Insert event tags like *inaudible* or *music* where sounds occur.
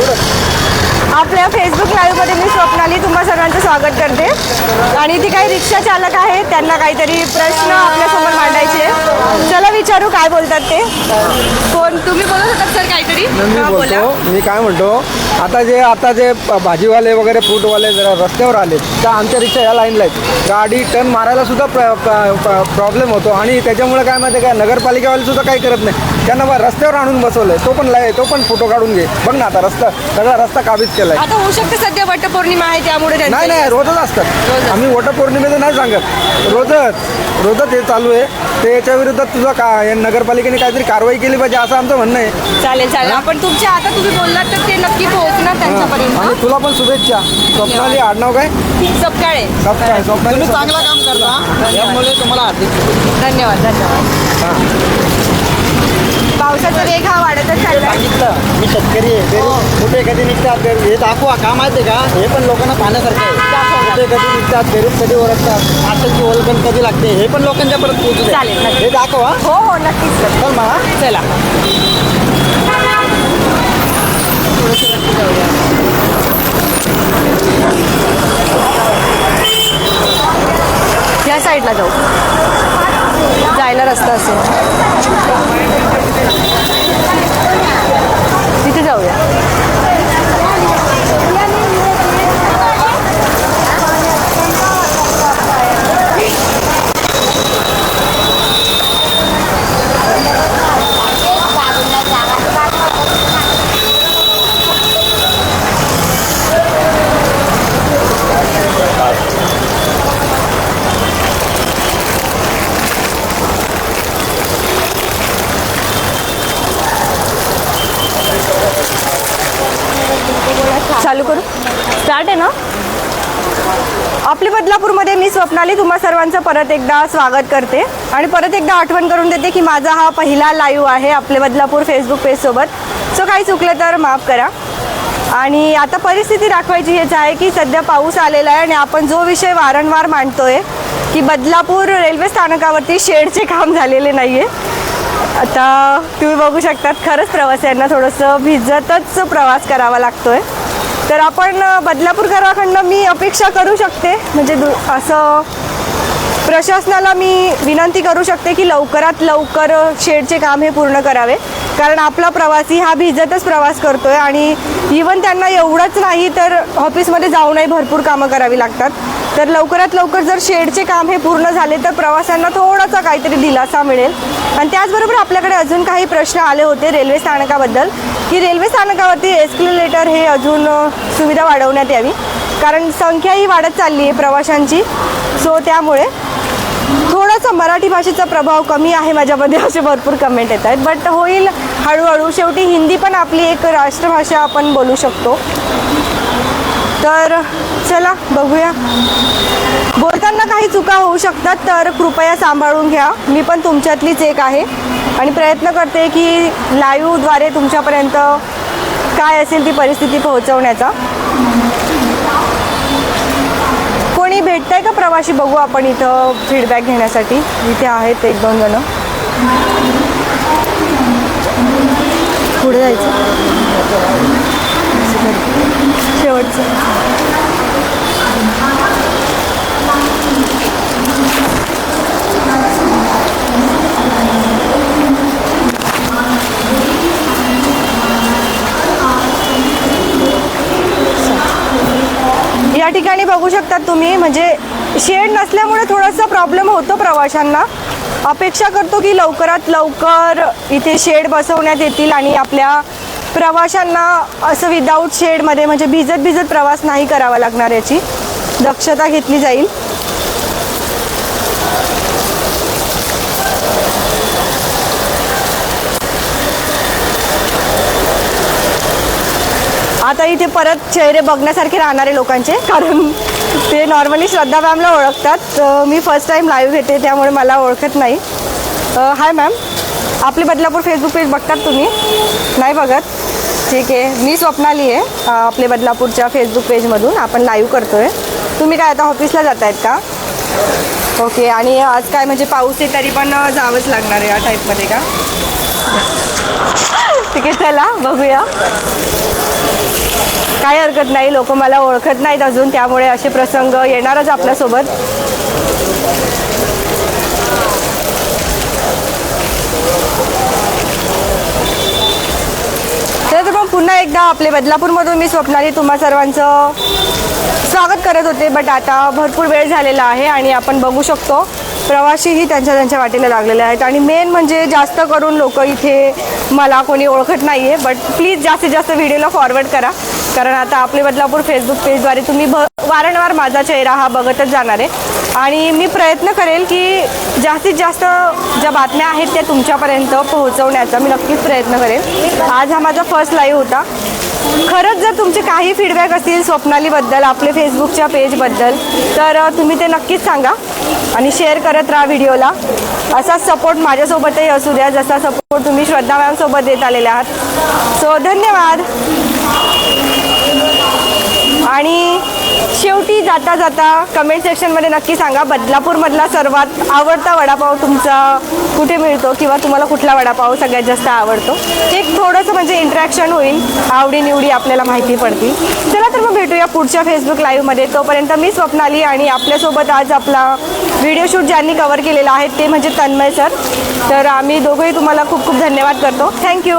आपल्या फेसबुक लाईव्हमध्ये मी स्वप्नाली तुम्हा सर्वांचं स्वागत करते. आणि ती काही रिक्षा चालक आहेत त्यांना काहीतरी प्रश्न आपल्यासमोर मांडायचे चला विचारू काय बोलतात ते? कोण? तुम्ही बोलत होतात सर काहीतरी? मी हा, बोला. बोलतो. मी काय म्हणतो आता जे आता जे भाजीवाले वगैरे फ्रूटवाले जरा रस्त्यावर आले तर आमच्या रिक्षा या लाईनला आहेत. गाडी टर्न मारायला सुद्धा प्रॉब्लेम होतो. आणि त्याच्यामुळे काय माहिती आहे का नगरपालिकावाले सुद्धा काही करत नाही. त्यांना बा रस्त्यावर आणून बसवलंय. तो पण लाय तो पण फोटो काढून घे. बघ ना आता रस्ता सगळा रस्ता काबीज केलाय. आता होऊ शकते सध्या वटपौर्णिमा आहे त्यामुळे त्यांचं- नाही नाही रोजच असतात. आम्ही वटपौर्णिमेचं नाही सांगत. रोजच रोजच हे चालू आहे. ते याच्या विरुद्ध तुझं का या नगरपालिकेने काहीतरी कारवाई केली पाहिजे असं आमचं म्हणणं आहे. चालेल चालेल. आपण तुमच्या आता तुम्ही बोललात तर ते नक्की पोहोचणार आणि त्यांच्यापर्यंत. तुला पण शुभेच्छा. स्वप्नाली आडनाव काय? सपकाळे. स्वप्नाली स्वप्नाली चांगलं काम करता यामुळे तुम्हाला हार्दिक धन्यवाद धन्यवाद. पावसाचा वेग हा वाढतच चालला सांगितलं मी शेतकरी आहे. घरी कुठे कधी निघतात हे दाखवा का माहिती आहे का? हे पण लोकांना पाहण्यासारखं आहे. कुठे कधी निघतात कधी ओरडतात आताची ओळखण कधी लागते हे पण लोकांच्या परत पोहोचू. चालेल, नक्की. हे दाखवा हो. हो नक्कीच सर चल म्हणा चला. या साईडला जाऊ. जायला रस्ता असेल. तिथे जाऊया चालू करू स्टार्ट आहे ना? आपली बदलापूरमध्ये मी स्वप्नाली तुम्हा सर्वांचं परत एकदा स्वागत करते. आणि परत एकदा आठवण करून देते की माझा हा पहिला लाईव्ह आहे आपले बदलापूर फेसबुक पेजसोबत सो काही चुकलं तर माफ करा. आणि आता परिस्थिती दाखवायची हेच आहे की सध्या पाऊस आलेला आहे आणि आपण जो विषय वारंवार मांडतोय की बदलापूर रेल्वे स्थानकावरती शेडचे काम झालेले नाही आहे आता तुम्ही बघू शकतात खरंच प्रवाशांना थोडंसं भिजतच प्रवास करावा लागतोय. तर आपण बदलापूर बदलापूरकराकडनं मी अपेक्षा करू शकते. म्हणजे दु असं प्रशासनाला मी विनंती करू शकते की लवकरात लवकर शेडचे काम हे पूर्ण करावे. कारण आपला प्रवासी हा भिजतच प्रवास करतोय आणि इवन त्यांना एवढंच नाही तर ऑफिसमध्ये जाऊनही भरपूर कामं करावी लागतात. तर लवकरात लवकर जर शेडचे काम हे पूर्ण झाले तर प्रवाशांना थोडासा काहीतरी दिलासा मिळेल. आणि त्याचबरोबर आपल्याकडे अजून काही प्रश्न आले होते रेल्वे स्थानकाबद्दल की रेल्वे स्थानकावरती एस्क्युलेटर हे अजून सुविधा वाढवण्यात यावी. कारण संख्याही वाढत चालली आहे प्रवाशांची. सो त्यामुळे थोडासा मराठी भाषेचा प्रभाव कमी आहे माझ्यामध्ये असे भरपूर कमेंट येत आहेत. बट होईल हळूहळू. शेवटी हिंदी पण आपली एक राष्ट्रभाषा आपण बोलू शकतो. तर चला बघूया. बोलताना काही चुका होऊ शकतात तर कृपया सांभाळून घ्या. मी पण तुमच्यातलीच एक आहे. आणि प्रयत्न करते की लाईव्हद्वारे तुमच्यापर्यंत काय असेल ती परिस्थिती पोहोचवण्याचा. भेटतंय बघू आपण इथं फीडबॅक घेण्यासाठी. इथे आहेत एक दोन जण. पुढे जायचं. शेवटचं. या ठिकाणी बघू शकतात तुम्ही म्हणजे शेड नसल्यामुळे थोडासा प्रॉब्लेम होतो प्रवाशांना. अपेक्षा करतो की लवकरात लवकर इथे शेड बसवण्यात येतील आणि आपल्या प्रवाशांना असं विदाऊट शेडमध्ये म्हणजे भिजत भिजत प्रवास नाही करावा लागणार याची दक्षता घेतली जाईल. आता इथे परत चेहरे बघण्यासारखे राहणारे लोकांचे कारण ते नॉर्मली श्रद्धा मॅमला ओळखतात. मी फर्स्ट टाईम लाईव्ह घेते त्यामुळे मला ओळखत नाही. हाय मॅम आपले बदलापूर फेसबुक पेज बघतात तुम्ही? नाही बघत? ठीक आहे. मी स्वप्नाली आहे आपले बदलापूरच्या फेसबुक पेजमधून आपण लाईव्ह आहे तुम्ही काय आता ऑफिसला जात आहेत का? ओके आणि आज काय म्हणजे पाऊस आहे तरी पण जावंच लागणार आहे या टाईपमध्ये का? *laughs* ठीक आहे चला बघूया. काही हरकत नाही लोक मला ओळखत नाहीत अजून त्यामुळे असे प्रसंग येणारच आपल्यासोबत. तर मग पुन्हा एकदा आपले बदलापूरमधून मी स्वप्नाली तुम्हा सर्वांचं स्वागत करत होते बट आता भरपूर वेळ झालेला आहे आणि आपण बघू शकतो. प्रवासीही त्यांच्या त्यांच्या वाटेला लागलेले आहेत. आणि मेन म्हणजे जास्त करून लोक इथे मला कोणी ओळखत नाही आहे बट प्लीज जास्तीत जास्त व्हिडिओला फॉरवर्ड करा. कारण आता आपले बदलापूर फेसबुक पेजद्वारे तुम्ही भ वारंवार माझा चेहरा हा बघतच जाणार आहे. आणि मी प्रयत्न करेल की जास्तीत जास्त ज्या बातम्या आहेत त्या तुमच्यापर्यंत पोहोचवण्याचा मी नक्कीच प्रयत्न करेल. आज हा माझा फर्स्ट लाईव्ह होता. खरंच जर तुमचे काही फीडबॅक असतील स्वप्नालीबद्दल आपले फेसबुकच्या पेजबद्दल तर तुम्ही ते नक्कीच सांगा आणि शेअर करत राहा व्हिडिओला. असाच सपोर्ट माझ्यासोबतही असू द्या जसा सपोर्ट तुम्ही श्रद्धा मॅमसोबत देत आलेले आहात. सो धन्यवाद. आणि शेवटी जाता जाता कमेंट सेक्शनमध्ये नक्की सांगा बदलापूरमधला सर्वात आवडता वडापाव तुमचा कुठे मिळतो किंवा तुम्हाला कुठला वडापाव सगळ्यात जास्त आवडतो? एक थोडंसं म्हणजे इंटरॅक्शन होईल आवडीनिवडी आपल्याला माहिती पडतील. चला तर मग भेटूया पुढच्या फेसबुक लाईव्हमध्ये तोपर्यंत मी स्वप्नाली आणि आपल्यासोबत आज आपला व्हिडिओ शूट ज्यांनी कवर केलेला आहे ते म्हणजे तन्मय सर तर आम्ही दोघंही तुम्हाला खूप खूप धन्यवाद करतो. थँक्यू